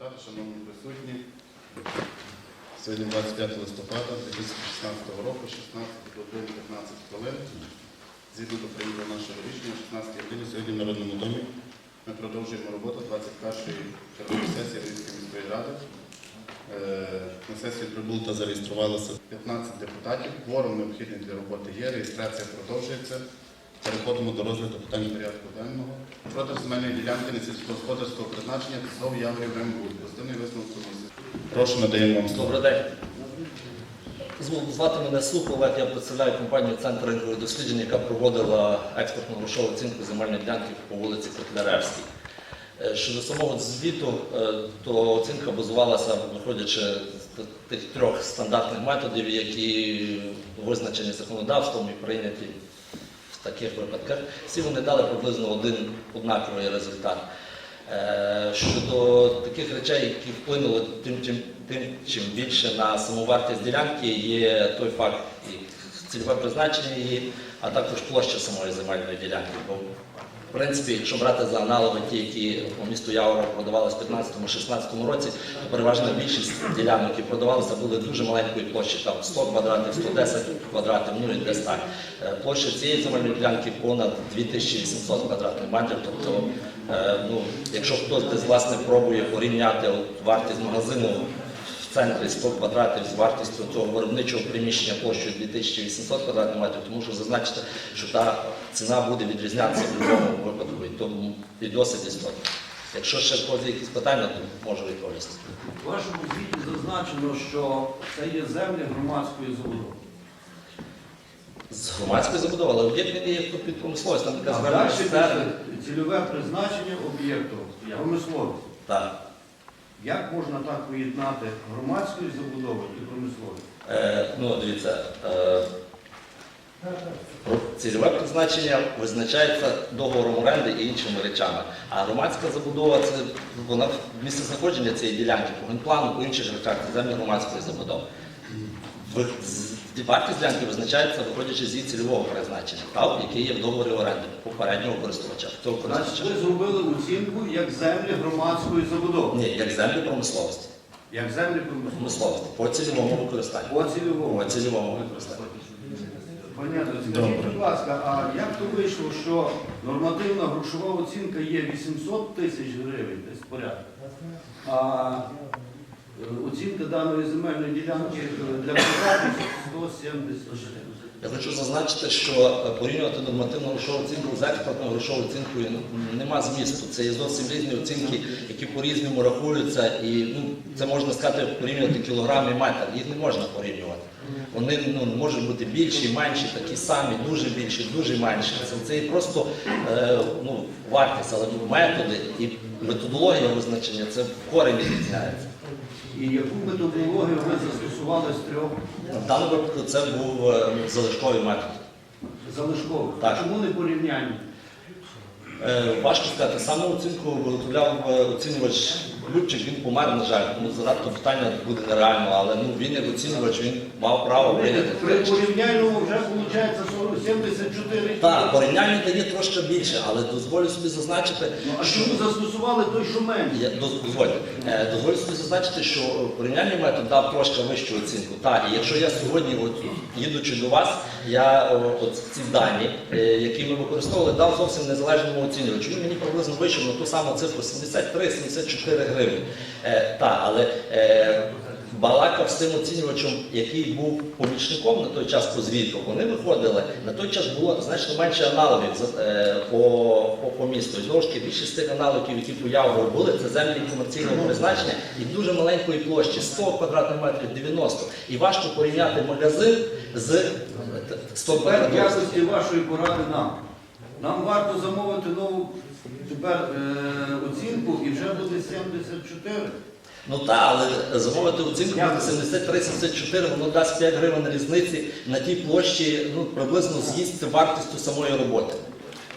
депутати, шановні присутні. Сьогодні 25 листопада 2016 року, 16 годин 15 хвилин. Згідно до прийнятого нашого рішення, 16 годині сьогодні в Народному домі ми продовжуємо роботу 21-ї чергової сесії Рівської міської ради. Е, На сесію прибуло та зареєструвалося 15 депутатів. Кворум необхідний для роботи є, реєстрація продовжується. Переходимо до розгляду питань порядку денного. Продаж земельної ділянки несільськогосподарського призначення ТСОВ Яворів МБУ. Постійний висновок комісії. Прошу, надаємо вам слово. Добрий день. Зв- Звати мене Сух я представляю компанію Центр ринкових досліджень, яка проводила експертну грошову оцінку земельної ділянки по вулиці Котляревській. Е, Щодо самого звіту, е, то оцінка базувалася, виходячи з тих трьох стандартних методів, які визначені законодавством і прийняті в таких випадках. Всі вони дали приблизно один однаковий результат. Е, Щодо таких речей, які вплинули тим, чим, тим чим більше на саму вартість ділянки, є той факт і цільове призначення її, а також площа самої земельної ділянки. Принципі, якщо брати за аналоги ті, які по місту Яворов продавалися в 15-16 році, то переважна більшість ділянок, які продавалися, були дуже маленької площі, там 100 квадратів, 110 квадратів, ну і десь так. Е, Площа цієї земельної ділянки понад 2800 квадратних метрів, тобто Е, Ну, якщо хтось десь власне пробує порівняти вартість магазину центрі 100 квадратів з вартістю цього виробничого приміщення площею 2800 квадратних метрів, то мушу зазначити, що та ціна буде відрізнятися в будь-якому випадку, і тому і досить істотно. Якщо ще в якісь питання, то можу відповісти. У вашому звіті зазначено, що це є землі громадської забудови. З громадської забудови, але об'єкт він є під промисловість, там така звернення далі цільове призначення об'єкту промисловості. Так. Як можна так поєднати громадську забудову і промисловість? Е, ну, дивіться, е, цільове призначення визначається договором оренди і іншими речами. А громадська забудова це вона місце знаходження цієї ділянки по генплану, по інших речах, це землі громадської забудови. Вартість ділянки визначається, виходячи з її цільового призначення, та, який є в договорі оренди попереднього користувача. Значить, користувача. ви зробили оцінку як землі громадської забудови, Ні, як землі промисловості. як землі промисловості. По цільовому використанню. По цільовому. По цільовому використанню. Понятно. Скажіть, будь ласка, а як то вийшло, що нормативна грошова оцінка є 800 тисяч гривень, десь порядку, а оцінка даної земельної ділянки е, для приватних 170 гривень? Я хочу зазначити, що е, порівнювати нормативну грошову оцінку з експертною грошовою оцінкою нема змісту. Це є зовсім різні оцінки, які по-різному рахуються, і ну, це можна сказати, порівнювати кілограм і метр. Їх не можна порівнювати. Вони ну, можуть бути більші, менші, такі самі, дуже більші, дуже менші. Це, це є просто е, ну, вартість, але методи і методологія визначення це в корені відрізняється. І яку методологію ви застосували з трьох В даному випадку це був е, залишковий метод. Залишковий. Так. Чому не порівняння? Е, Важко сказати, саме оцінку виготовляв е, оцінювач Любчик, він помер, на жаль, тому задати питання буде нереально, але ну, він як оцінювач він мав право прийняти. При порівнянному вже виходить 40 74. Так, порівняння дає трошки більше, але дозволю собі зазначити, Ну, а чому застосували той, що менше? дозвольте, дозволю собі зазначити, що порівняльний метод дав трошки вищу оцінку. Так, і якщо я сьогодні, от, їдучи до вас, я от ці дані, е, які ми використовували, дав зовсім незалежному оцінювачу. Він мені приблизно вийшов на ту саму цифру 73-74 гривні. Е, так, але е, балакав з тим оцінювачем, який був помічником на той час по звіту, вони виходили, на той час було значно менше аналогів е, по, по, по місту. І знову ж таки, більшість тих аналогів, які по Явору були, це землі комерційного призначення і дуже маленької площі, 100 квадратних метрів, 90. І важко порівняти магазин з е, 100 Тепер в квадратних якості вашої поради нам. Нам варто замовити нову тепер е, оцінку і вже буде 74. Ну так, але замовити оцінку буде 73-74, воно дасть 5 гривень різниці на тій площі, ну приблизно з'їсть вартістю самої роботи.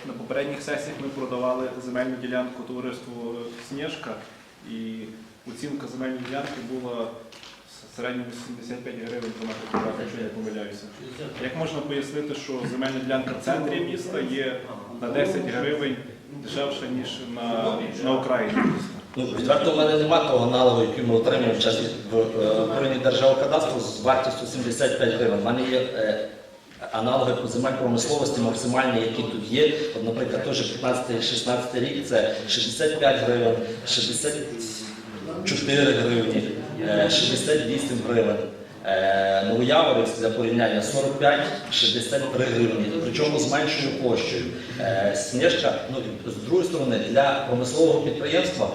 На попередніх сесіях ми продавали земельну ділянку товариству Сніжка, і оцінка земельної ділянки була в середньому 75 гривень за метр квадратний, якщо я помиляюся. Як можна пояснити, що земельна ділянка в центрі міста є на 10 гривень дешевша, ніж на, на окраїні міста? Ну, відверто в мене немає того аналогу, який ми отримуємо в часі в е, управлінні Держгеокадастру з вартістю 75 гривень. У мене є е, аналоги по земель промисловості максимальні, які тут є. От, наприклад, теж 15-16 рік це 65 гривень, 64 гривні, 68 гривень. Е, Новояворівськ для порівняння 45-63 гривні, причому з меншою площею. Сніжка, ну з другої сторони, для промислового підприємства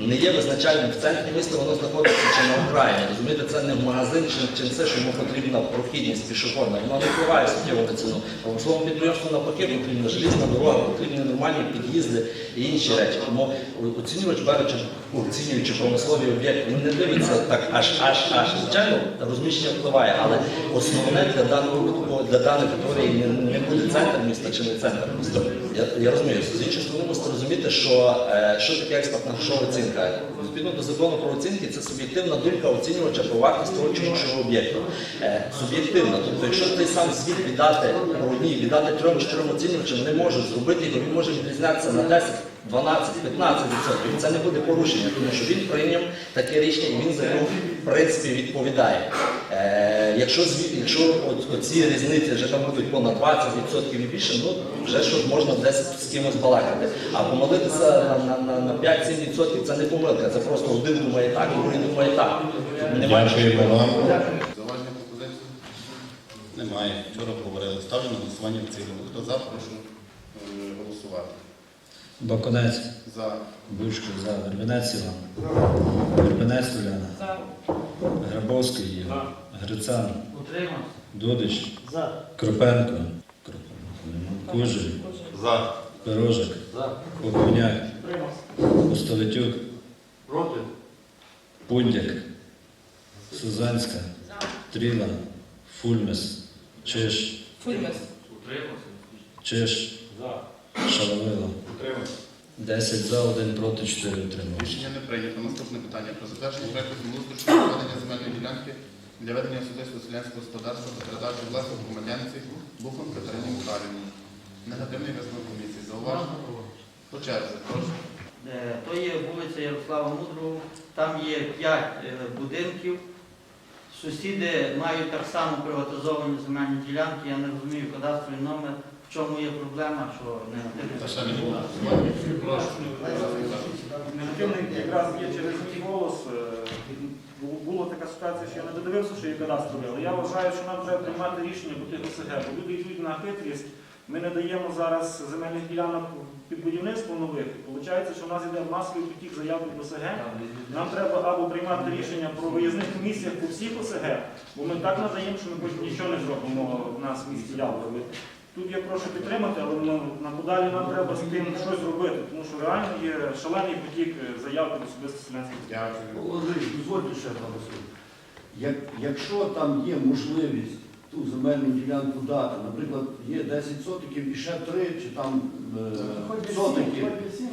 не є визначальним в центрі міста, воно знаходиться чи на Україні. Розумієте, це не магазин чи, чи це, що йому потрібна прохідність пішохідна. Воно не впливає суттєво на ціну. Промисловому підприємству навпаки потрібна желізна дорога, потрібні нормальні під'їзди і інші речі. Тому оцінювач беручи, оцінюючи промислові об'єкти, він не дивиться так аж аж аж. Звичайно, розміщення впливає, але основне для даного для даної категорії не, не буде центр міста чи не центр міста. Я, я розумію, з іншої сторони розуміти, що, е, що таке експертна грошова оцінка. Відповідно до закону про оцінки, це суб'єктивна думка оцінювача про вартість того чи іншого об'єкту. Е, суб'єктивна. Тобто, якщо той сам звіт віддати одній, віддати трьом-чотирьом оцінювачам, не може зробити його, він може відрізнятися на 10, 12-15%. це не буде порушення, тому що він прийняв таке рішення і він за нього в принципі відповідає. Е, якщо якщо от, оці різниці вже там будуть понад 20% і більше, ну вже щось можна десь з кимось балакати. А помилитися на, на, на, на 5-7% це не помилка, це просто один думає так, другий думає так. Немає вам. Зауваження пропозиції? Немає. Вчора говорили. Ставлю на голосування в цілому. Хто за, прошу е, голосувати. Баконець, За. Бучко, за, Вербенець Іван, Вербенець Уляна, Грабовський Ігор, Грицан, Дудич, Кропенко, Кропенко, нема. Кужель, За. Пирожик, Поповняк, Пустолетюк, Пундяк, Сузанська, Тріла, Фульмес, Чиш, Чиш, За. Шаловило. 10 за, 1 проти, 4 утрималися. Рішення не прийнято. Наступне питання про затвердження проекту землеустрою щодо проведення земельної ділянки для ведення особистого селянського господарства та передачі власних громадянці Бухом Катерині Михайлівні. Негативний висновок комісії. Зауваження? По черзі, прошу. Е, То є вулиця Ярослава Мудрого, там є п'ять е, будинків. Сусіди мають так само приватизовані земельні ділянки. Я не розумію кадастровий номер. В чому є проблема, що негативний. Негативний якраз є через мій голос. Бу- Була така ситуація, що я не додивився, що є кадастрові, але я вважаю, що нам треба приймати рішення по тих ОСГ, бо люди йдуть на хитрість. Ми не даємо зараз земельних ділянок під будівництво нових. Виходить, що в нас йде масовий потік заяв від ОСГ. Нам треба або приймати рішення про виїзних комісіях по всіх ОСГ, бо ми так надаємо, що ми потім нічого не зробимо в нас в місті Ялові. Тут я прошу підтримати, але ну, на подалі нам треба з тим щось робити, тому що реально є шалений потік е, заяв від особисто селянських. Дякую. Володимир, дозвольте ще наголосити. Як, якщо там є можливість ту земельну ділянку дати, наприклад, є 10 сотиків і ще 3 чи там е, сотики,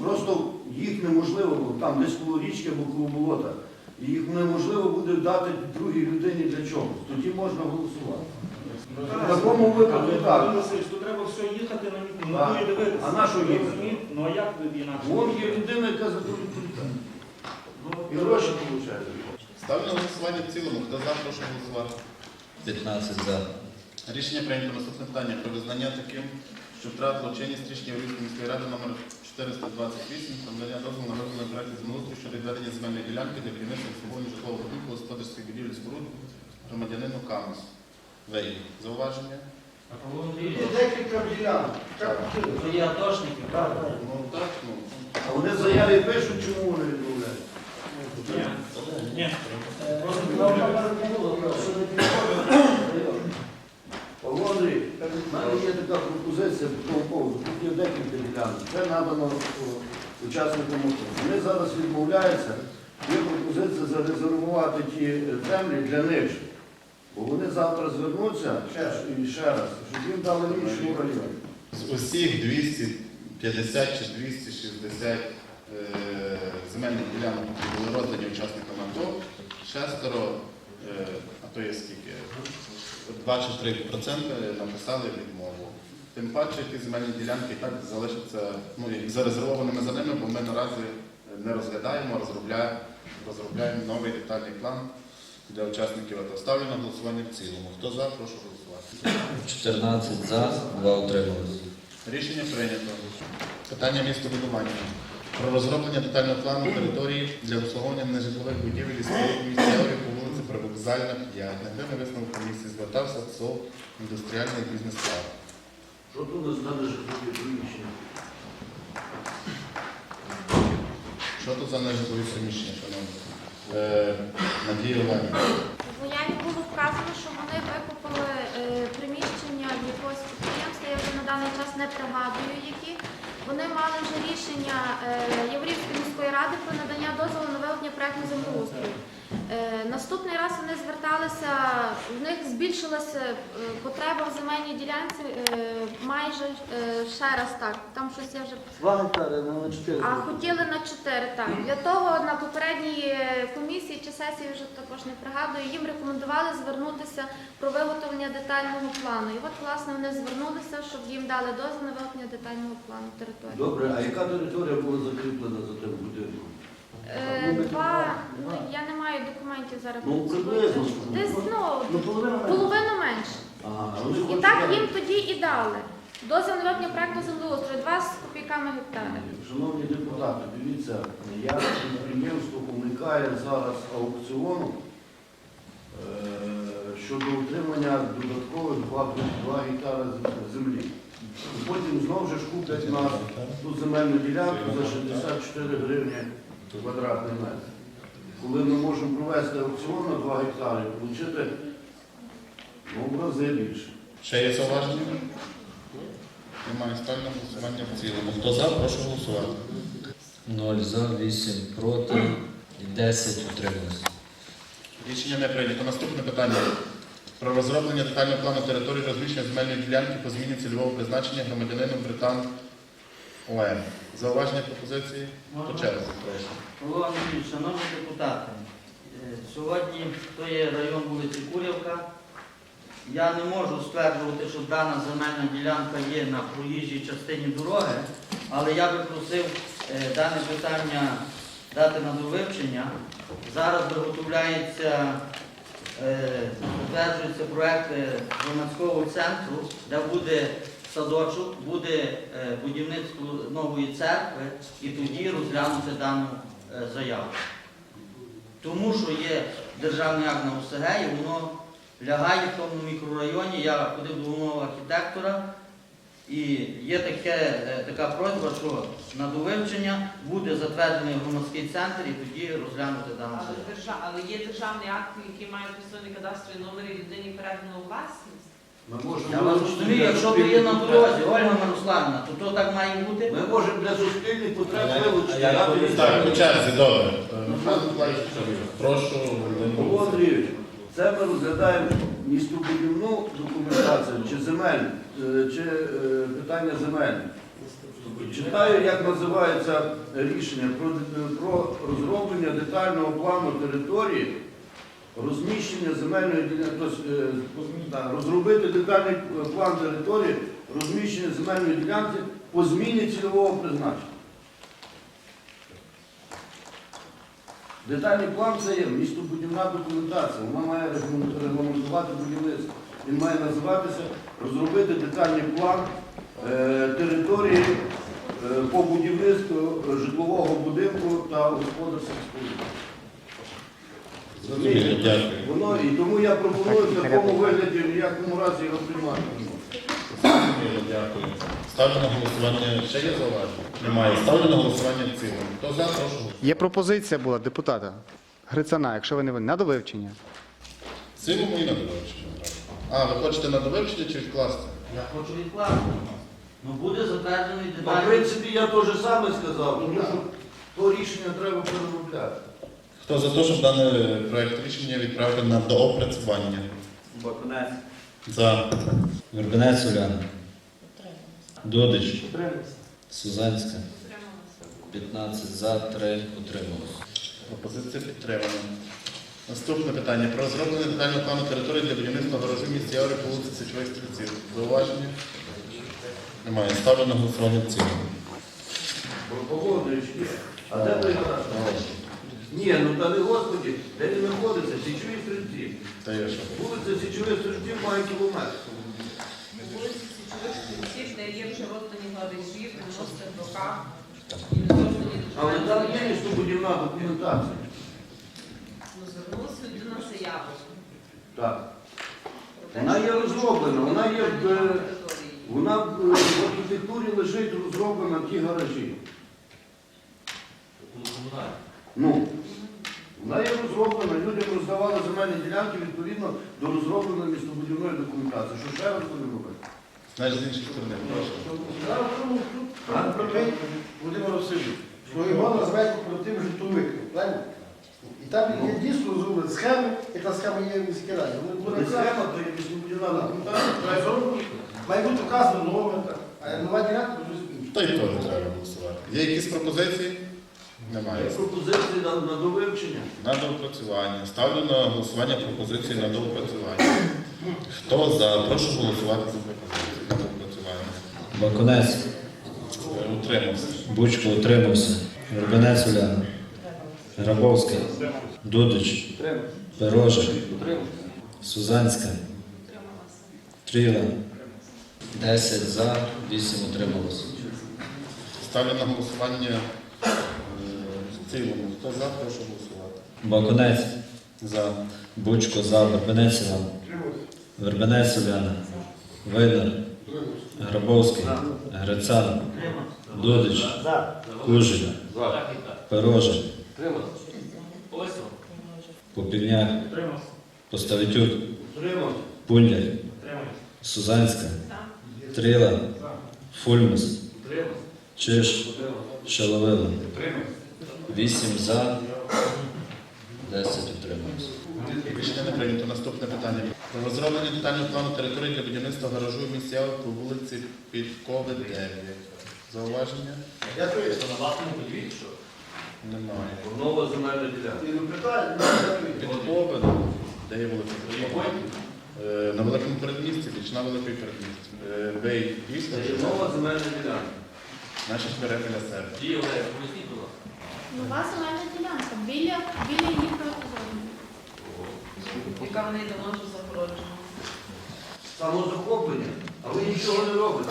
просто їх неможливо, бо там десь коло річки або коло болота, і їх неможливо буде дати другій людині для чогось. Тоді можна голосувати. В такому випадку так. Васильович, то треба все їхати на А, на і дивитися. а на що їхати? Розумієте? Ну а як тоді інакше? Вон є людина, яка за І гроші получають. Ставлю на голосування в цілому. Хто за, прошу голосувати. 15 за. Рішення прийнято. Наступне питання про визнання таким, що втратило чинність рішення Львівської міської ради номер 428 про надання дозволу на виконання проекту землеустрою щодо відведення земельної ділянки для будівництва обслуговування житлового будинку господарських будівель споруд громадянину Камус. Вей. Зауваження? Декілька ділянок. То є атошники, правда? Ну так, ну. А вони заяві пишуть, чому вони відмовляють. Ні. Павло Андрій, в мене є така пропозиція по тому поводу. Тут є декілька ділянок. Це надано учасникам АТО. Вони зараз відмовляються. Є пропозиція зарезервувати ті е, землі для них. Бо вони завтра звернуться і ще раз, щоб їм дали в іншому. З усіх 250 чи 260 е, земельних ділянок, які були роздані учасникам АТО, шестеро, е, а то є скільки, 2 чи 3 проценти написали відмову. Тим паче ті земельні ділянки так залишаться ну, зарезервованими за ними, бо ми наразі не розглядаємо, розробляємо, розробляємо новий детальний план для учасників АТО. Ставлю на голосування в цілому. Хто за, прошу голосувати. 14 за, 2 утримались. Рішення прийнято. Питання містобудування. Про розроблення детального плану території для обслуговування нежитлових будівель і споруд місті Яворів по вулиці Привокзальна 5. Негативний висновок комісії звертався ЦОВ індустріальний бізнес-парк. Що тут у нас житлові приміщення? Що тут за нежитлові приміщення, шановні? Е, Надія Іванівна. В заяві було вказано, що вони викупили е, приміщення якогось підприємства, я вже на даний час не пригадую які. Вони мали вже рішення е, Яворівської міської ради про надання дозволу на виготовлення проекту землеустрою. Е, Наступний раз вони зверталися, в них збільшилася е, потреба в земельній ділянці е, майже е, ще раз так. Там щось я вже Два гектари на 4. а хотіли на 4, так. Для того на попередній е, комісії чи сесії вже також не пригадую, їм рекомендували звернутися про виготовлення детального плану. І от, власне, вони звернулися, щоб їм дали дозвіл на виготовлення детального плану території. Добре, а яка територія була закріплена за тим будинком? Е, Два, ну, я не маю документів зараз. Ну, приблизно. Десь, ну, Ну, половина. половину менше. Ага, вони І хочуть так їм тоді і дали. Дозвіл на виготовлення проекту землеустрою, 2 з копійками гектари. Шановні депутати, дивіться, як підприємство уникає зараз аукціону е, щодо отримання додаткових 2, 2 гектара з- Потім знову ж куплять нас ту земельну ділянку за 64 гривні квадратний метр. Коли ми можемо провести аукціон на 2 гектари, отримати ну, в рази більше. Ще є зауваження? Немає. Ставлю на голосування в цілому. Хто за, прошу голосувати. 0 за, 8 проти і 10 утримались. Рішення не прийнято. Наступне питання. Про розроблення детального плану території розміщення земельної ділянки по зміні цільового призначення громадянину Британ ОМ. Зауваження пропозиції? По черзі, прошу. Павло Андрійович, шановні депутати, е, сьогодні то є район вулиці Курівка. Я не можу стверджувати, що дана земельна ділянка є на проїжджій частині дороги, але я би просив е, дане питання дати на довивчення. Зараз виготовляється, затверджується проект е, громадського центру, де буде садочок, буде е, будівництво нової церкви і тоді розглянути дану е, заяву. Тому що є державний акт на ОСГ і воно лягає в тому мікрорайоні. Я ходив до умови архітектора, і є таке, е, така просьба, що на довивчення буде затверджений громадський центр і тоді розглянути дану Але, заяву. держа... Але є державний акт, який має підписаний кадастрові номери людині передано у власність. Ми можемо Я вас розумію, якщо ви є на дорозі, Ольга Мирославівна, то то так має бути. Ми можемо для суспільних потреб вилучити. Так, по черзі, добре. Е, прошу. Павло Андрійович, це ми розглядаємо містобудівну документацію чи земель, е, чи е, питання земель. Читаю, як називається рішення про, про розроблення детального плану території, розміщення земельної ділянки, тобто, розробити детальний план території, розміщення земельної ділянки по зміні цільового призначення. Детальний план це є містобудівна документація, вона має регламент- регламентувати будівництво. Він має називатися розробити детальний план е, території е, по будівництву житлового будинку та господарських споруд. Воно і тому я пропоную в такому вигляді в ніякому разі його приймати. Дякую. Ставлю на голосування. Ще є зауваження? Немає. Ставлю на голосування в цілому. Хто за, прошу голосувати. Є пропозиція була депутата Грицана, якщо ви не на довивчення. В цілому і на довивчення. А, ви хочете на довивчення чи відкласти? Я хочу відкласти. Ну буде затверджений Ну, В детальний. принципі, я те ж саме сказав, тому що то рішення треба переробляти. Хто за те, щоб даний проект рішення відправити на доопрацювання? Бакунець. За. Вербенець Уляна. Додич. Сузанська. 15 за, 3 утримались. Пропозиція підтримана. Наступне питання. Про розроблення детального плану території для будівництва гаражу місті Яври по вулиці Січових Стрільців. Зауваження? Немає. Ставлю на голосування в цілому. Погоджуюсь. А де той гараж? Ні, ну та не господі, де він знаходиться? Січові стрільці. Та є що? Вулиця Січових стрільців має кілометр. Де є вже роздані в Але там є містобудівна документація. Ну, звернулася людина з заявою. Так. Вона є розроблена, вона є в, е, території. Вона в в архітектурі лежить розроблена ті гаражі. Ну, вона є розроблена, людям роздавали земельні ділянки відповідно до розробленої містобудівної документації. Що ще раз Знаєш, з іншої сторони, прошу. Володимир Васильович, що його називають кооператив житловик, правильно? І там є дійсно зроблена схема, і та схема є в міській раді. Вони були схема, то є містобудівна документація. Має бути вказано номер, а нова ділянка то щось інше. Та й то не треба голосувати. Є якісь пропозиції? Є Немає. пропозиції на, на довивчення. На доопрацювання. Ставлю на голосування пропозиції на доопрацювання. Хто за? Прошу голосувати за на. Бакунець, Утримався. Бучко утримався. Вербенець Уляна. Грабовський. Дудич. Пирожик. Сузанська. Тріла. 10 за, 8 утрималося. Ставлю на голосування е, в цілому. Хто за? Прошу голосувати. Бакунець. За. Бучко за. Вербенець Іван. Вербенець Уляна. Видер. Грабовський. Грицан. Дудич. Кужель. Пирожик. Попільняк. Поставитюк. Пундяк. Сузанська. Тріла. Фульмус. Чиш. Шаловила. Вісім за. Десять утрималось. Рішення не прийнято. Наступне питання. Про розроблення детального плану території для будівництва гаражу в місцях по вулиці Підкови 9. Зауваження? Я то є. Немає. Нова земельна ділянка. Ну питання, ну. Підкови, де є вулиця Підкова? Е, На великому передмісті, бічна великої передмісті. Е, Бей Це є нова земельна ділянка. значить бере біля себе. Нова земельна ділянка біля, біля її. Яка в неї давно вже загороджена. Самозахоплення. А ви нічого не робите.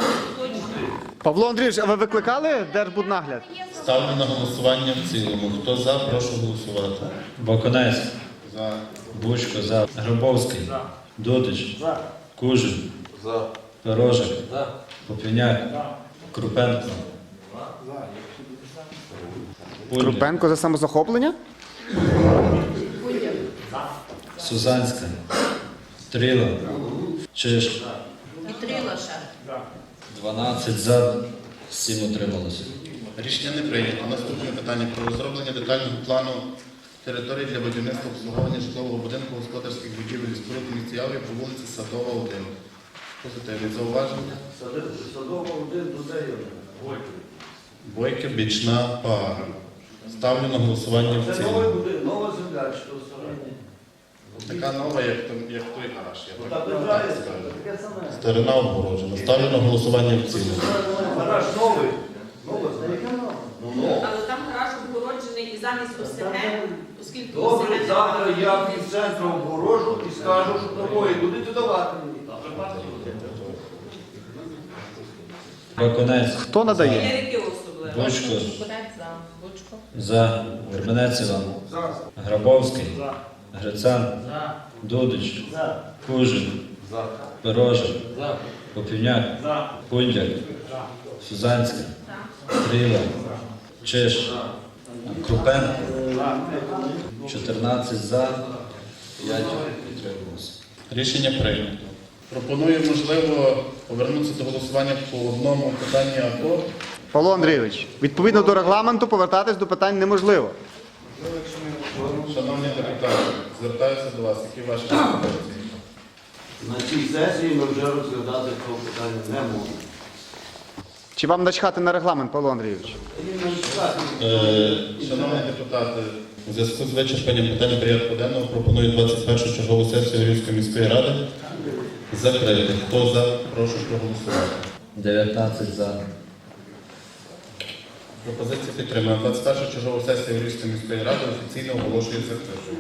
Павло Андрійович, а ви викликали Держбуднагляд? Ставлю на голосування в цілому. Хто за, прошу голосувати. Бакунець. За. Бучко за. Грабовський. Дудич. Кужель. Пирожик. Попільняк. Крупенко. Пундяк. Крупенко за самозахоплення? Сузанська. Тріла. Чиш. І трила ще. 12 за. 7 утрималося. Рішення не прийнято. Наступне питання про розроблення детального плану території для будівництва обслуговування житлового будинку господарських будівель і споруд в місті Яврі по вулиці Садова 1. Позитивні зауваження. Садова один до неї. Бойка, бічна пара. Ставлю на голосування в Це новий цілому. будинок, нова земля, то стара? Така нова, як, там- як той гараж. Я так так скажу. Старина обгороджена. Ставлю на голосування в цілому. Гараж новий. Нова земля. Ну. Але там гараж обгороджений і замість ОСГ, оскільки Добре, ОСГ завтра я під центром огорожу і скажу, що нової будете давати мені. Бакунець. Хто надає? Особливо. Бучко. за. Бучко. За. Вербенець Іван. Грабовський. Грицан. Дудич. Кужель. Пирожик. Попівняк. Пундяк. Сузанська. Тріла. Чиш. Крупенко. 14 за. 5 утрималося. Рішення прийнято. Пропоную, можливо, повернутися до голосування по одному питанні АКО. Павло Андрійович, відповідно до регламенту повертатись до питань неможливо. Шановні депутати, звертаюся до вас. Які ваші пропозиції? На цій сесії ми вже розглядати це питання не можемо. Чи вам начхати на регламент, Павло Андрійович? Е, Шановні депутати, у зв'язку з вичерпанням питання порядку денного пропоную 21 чергову сесію Рівської міської ради закрити. Хто за, прошу проголосувати. 19 за. Пропозиція підтримана. 21 чужого сесія Рівської міської ради офіційно оголошує закритою.